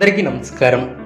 అందరికీ నమస్కారం.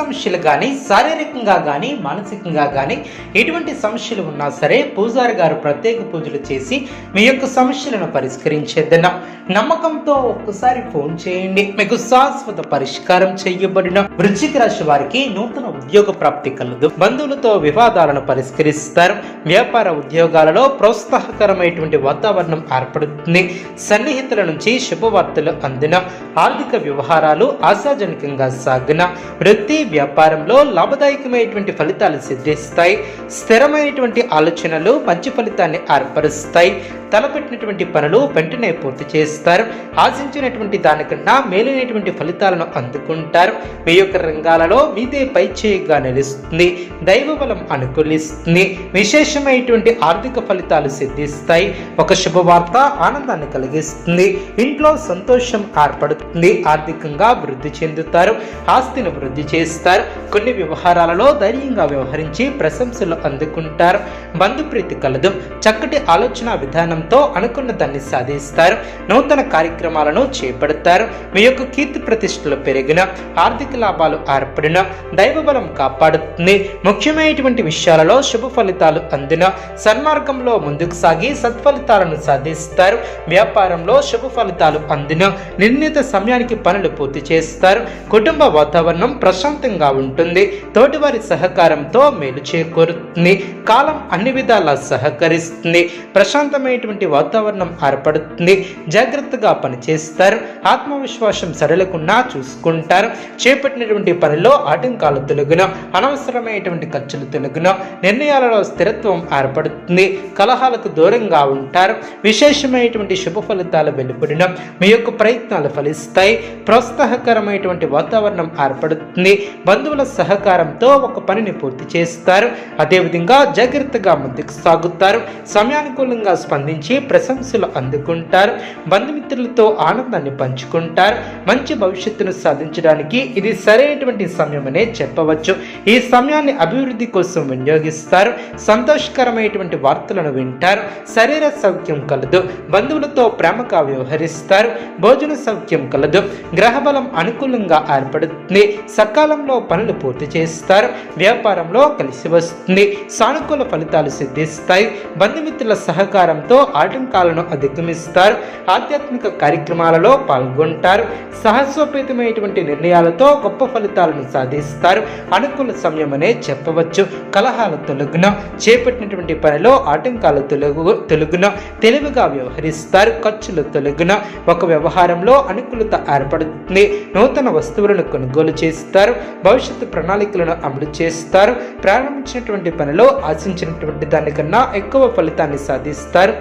సమస్యలు కానీ శారీరకంగా కానీ మానసికంగా కానీ ఎటువంటి సమస్యలు ఉన్నా సరే పూజారి గారు ప్రత్యేక పూజలు చేసి మీ యొక్క సమస్యలను పరిష్కరించేద్దన నమ్మకంతో ఒక్కసారి ఫోన్ చేయండి. మీకు శాశ్వత పరిష్కారం చేయబడిన వృశ్చిక రాశి వారికి నూతన ఉద్యోగ ప్రాప్తి కలదు. బంధువులతో వివాదాలను పరిష్కరిస్తారు. వ్యాపార ఉద్యోగాలలో ప్రోత్సాహకరమైనటువంటి వాతావరణం ఏర్పడుతుంది. సన్నిహితుల నుంచి శుభవార్తలు అందిన ఆర్థిక వ్యవహారాలు ఆశాజనకంగా సాగిన వృత్తి వ్యాపారంలో లాభదాయకమైనటువంటి ఫలితాలు సిద్ధిస్తాయి. స్థిరమైనటువంటి ఆలోచనలు మంచి ఫలితాన్ని ఏర్పరుస్తాయి. తలపెట్టినటువంటి పనులు వెంటనే పూర్తి చేస్తారు. ఆశించినటువంటి దానికన్నా మేలైనటువంటి ఫలితాలను అందుకుంటారు. మీ యొక్క రంగాలలో మీదే పై చేయిగా నిలుస్తుంది. దైవ బలం అనుకూలిస్తుంది. విశేషమైనటువంటి ఆర్థిక ఫలితాలు సిద్ధిస్తాయి. ఒక శుభవార్త ఆనందాన్ని కలిగిస్తుంది. ఇంట్లో సంతోషం ఏర్పడుతుంది. ఆర్థికంగా వృద్ధి చెందుతారు ఆస్తిని వృద్ధి చేస్తారు. కొన్ని వ్యవహారాలలో ధైర్యంగా వ్యవహరించి ప్రశంసలు అందుకుంటారు. బంధుప్రీతి కలదు. చక్కటి ఆలోచన విధానంతో అనుకున్న దాన్ని సాధిస్తారు. నూతన కార్యక్రమాలను చేపడతారు. మీ యొక్క కీర్తి ప్రతిష్టలు పెరిగిన ఆర్థిక లాభాలు ఏర్పడిన దైవబలం కాపాడుతుంది. ముఖ్యమైనటువంటి విషయాలలో శుభ ఫలితాలు అందిన సన్మార్గంలో ముందుకు సాగి సత్ఫలితాలను సాధిస్తారు. వ్యాపారంలో శుభ ఫలితాలు అందిన నిర్ణీత సమయానికి పనులు పూర్తి చేస్తారు. కుటుంబ వాతావరణం ప్రశాంతంగా ఉంటుంది. తోటివారి సహకారంతో మేలు చేకూరుతుంది. కాలం అన్ని విధాలా సహకరిస్తుంది. ప్రశాంతమైనటువంటి వాతావరణం ఏర్పడుతుంది. జాగ్రత్తగా పనిచేస్తారు. ఆత్మవిశ్వాసం సరళకుండా చూసుకుంటారు. చేపట్టినటువంటి పనిలో ఆటంకాలు తొలగిన అనవసరమైనటువంటి ఖర్చులు తొలగిన నిర్ణయాలలో స్థిరత్వం ఏర్పడుతుంది. కలహాలకు దూరంగా ఉంటారు. విశేషమైనటువంటి శుభ ఫలితాలు వెలువడిన మీ యొక్క ప్రయత్నాలు ఫలిస్తాయి. ప్రోత్సాహకరమైనటువంటి వాతావరణం ఏర్పడుతుంది. బంధువుల సహకారంతో ఒక పనిని పూర్తి చేస్తారు. అదేవిధంగా జాగ్రత్తగా ముందుకు సాగుతారు. సమయానుకూలంగా స్పందించి ప్రశంసలు అందుకుంటారు. బంధుమిత్రులతో ఆనందాన్ని పంచుకుంటారు. మంచి భవిష్యత్తును సాధించడానికి ఇది సరైనటువంటి సమయమనే చెప్పవచ్చు. ఈ సమయాన్ని అభివృద్ధి కోసం వినియోగిస్తారు. సంతోషకరమైనటువంటి వార్తలను వింటారు. శరీర సౌఖ్యం కలదు. బంధువులతో ప్రేమగా వ్యవహరిస్తారు. భోజన సౌఖ్యం కలదు. గ్రహబలం అనుకూలంగా ఏర్పడుతుంది. సకాలంలో పనులు పూర్తి చేస్తారు. వ్యాపారంలో కలిసి వస్తుంది. సానుకూల ఫలితాలు సిద్ధిస్తాయి. బంధుమిత్రుల సహకారంతో ఆటంకాలను అధిగమిస్తారు. ఆధ్యాత్మిక కార్యక్రమాలలో పాల్గొంటారు. సాహసోపేతమైనటువంటి నిర్ణయాలతో గొప్ప ఫలితాలను సాధిస్తారు. అనుకూల సమయం అనే చెప్పవచ్చు. కలహాల తొలగున చేపట్టినటువంటి పనిలో ఆటంకాలు తొలగు తొలగున తెలివిగా వ్యవహరిస్తారు. ఖర్చులు తొలగున ఒక వ్యవహారంలో అనుకూలత ఏర్పడుతుంది. నూతన వస్తువులను కొనుగోలు చేస్తారు. భవిష్యత్తు ప్రణాళికలను అమలు చేస్తారు. ప్రారంభించినటువంటి పనిలో ఆశించినటువంటి దానికన్నా ఎక్కువ ఫలితాన్ని సాధిస్తారు.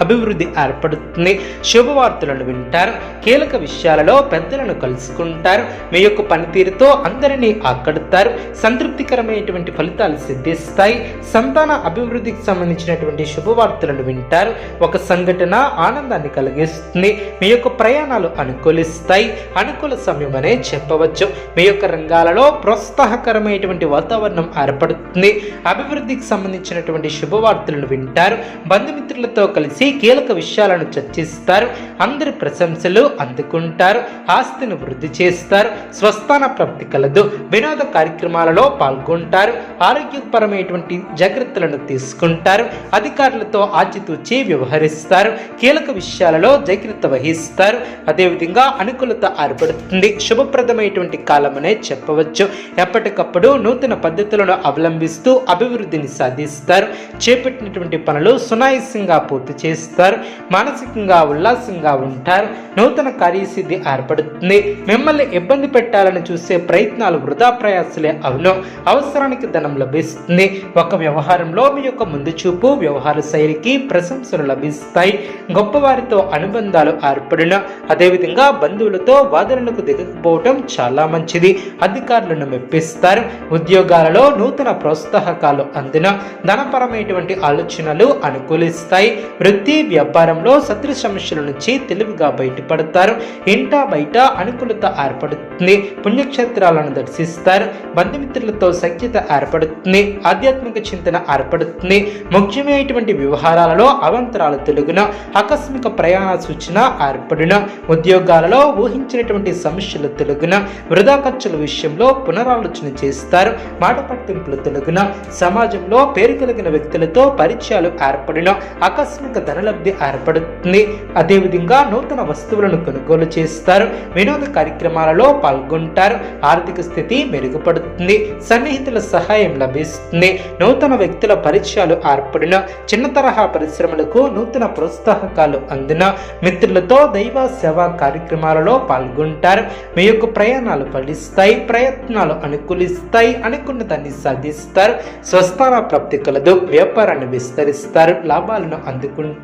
అభివృద్ధి ఏర్పడుతుంది. శుభవార్తలను వింటారు. కీలక విషయాలలో పెద్దలను కలుసుకుంటారు. మీ యొక్క పనితీరుతో అందరినీ ఆకడతారు. సంతృప్తికరమైనటువంటి ఫలితాలు సిద్ధిస్తాయి. సంతాన అభివృద్ధికి సంబంధించినటువంటి శుభవార్తలను వింటారు. ఒక సంఘటన ఆనందాన్ని కలిగిస్తుంది. మీ యొక్క ప్రయాణాలు అనుకూలిస్తాయి. అనుకూల సమయం అనే చెప్పవచ్చు. మీ యొక్క రంగాలలో ప్రోత్సాహకరమైనటువంటి వాతావరణం ఏర్పడుతుంది. అభివృద్ధికి సంబంధించినటువంటి శుభవార్తలను వింటారు. బంధుమిత్రులతో కలిసి కీలక విషయాలను చర్చిస్తారు. అందరి ప్రశంసలు అందుకుంటారు. ఆస్తిని వృద్ధి చేస్తారు. స్వస్థాన ప్రాప్తి కలదు. వినోద కార్యక్రమాలలో పాల్గొంటారు. ఆరోగ్యపరమైనటువంటి జాగ్రత్తలను తీసుకుంటారు. అధికారులతో ఆచితూచి వ్యవహరిస్తారు. కీలక విషయాలలో జాగ్రత్త వహిస్తారు. అదేవిధంగా అనుకూలత ఏర్పడుతుంది. శుభప్రదమైనటువంటి కాలమనే చెప్పవచ్చు. ఎప్పటికప్పుడు నూతన పద్ధతులను అవలంబిస్తూ అభివృద్ధిని సాధిస్తారు. చేపట్టినటువంటి పనులు సునాయాసంగా పూర్తి చేస్తారు. చేస్తారు మానసికంగా ఉల్లాసంగా ఉంటారు. నూతన కార్యసిద్ధి ఏర్పడుతుంది. మిమ్మల్ని ఇబ్బంది పెట్టాలని చూసే ప్రయత్నాలు వృధా ప్రయాసలే. అవును అవసరానికి ధనం లభిస్తుంది. ఒక వ్యవహారంలో మీ యొక్క ముందు చూపు వ్యవహార శైలికి ప్రశంసలు లభిస్తాయి. గొప్పవారితో అనుబంధాలు ఏర్పడిన అదేవిధంగా బంధువులతో వాదనలకు దిగకపోవటం చాలా మంచిది. అధికారులను మెప్పిస్తారు. ఉద్యోగాలలో నూతన ప్రోత్సాహకాలు అందిన ధనపరమైనటువంటి ఆలోచనలు అనుకూలిస్తాయి. వృత్తి ప్రతి వ్యాపారంలో శత్రు సమస్యల నుంచి తెలివిగా బయటపడతారు. ఇంటా బయట అనుకూలత ఏర్పడుతుంది. పుణ్యక్షేత్రాలను దర్శిస్తారు. బంధుమిత్రులతో సఖ్యత ఏర్పడుతుంది. ఆధ్యాత్మిక చింతన ఏర్పడుతుంది. ముఖ్యమైనటువంటి వ్యవహారాలలో అవంతరాలు తెలుగున ఆకస్మిక ప్రయాణ సూచన ఏర్పడిన ఉద్యోగాలలో ఊహించినటువంటి సమస్యలు తెలుగున వృధా ఖర్చుల విషయంలో పునరాలోచన చేస్తారు. మాట పట్టింపులు తెలుగున సమాజంలో పేరు కలిగిన వ్యక్తులతో పరిచయాలు ఏర్పడిన ఆకస్మిక ధనలబ్ధి ఏర్పడుతుంది. అదేవిధంగా నూతన వస్తువులను కొనుగోలు చేస్తారు. వినోద కార్యక్రమాలలో పాల్గొంటారు. ఆర్థిక స్థితి మెరుగుపడుతుంది. సన్నిహితుల సహాయం లభిస్తుంది. నూతన వ్యక్తుల పరిచయాలు ఏర్పడిన చిన్న తరహా పరిశ్రమలకు నూతన ప్రోత్సాహకాలు అందిన మిత్రులతో దైవ సేవా కార్యక్రమాలలో పాల్గొంటారు. మీ యొక్క ప్రయాణాలు ఫలిస్తాయి. ప్రయత్నాలు అనుకూలిస్తాయి. అనుకున్న దాన్ని సాధిస్తారు. స్వస్థాన ప్రాప్తి కలదు. వ్యాపారాన్ని విస్తరిస్తారు. లాభాలను అందుకుంటారు.